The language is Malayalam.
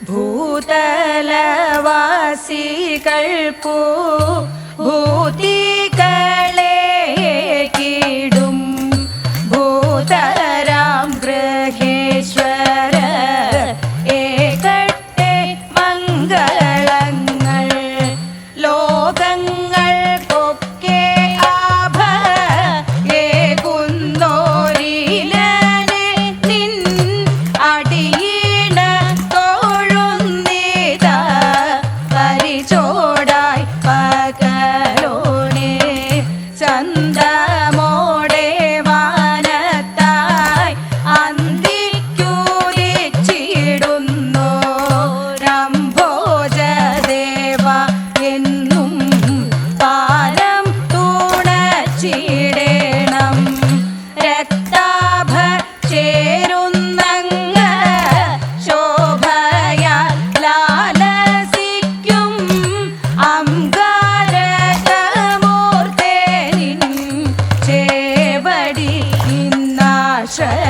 ഭൂതലവാസികൾക്കു ഭൂതികളെ வந்தா Yeah.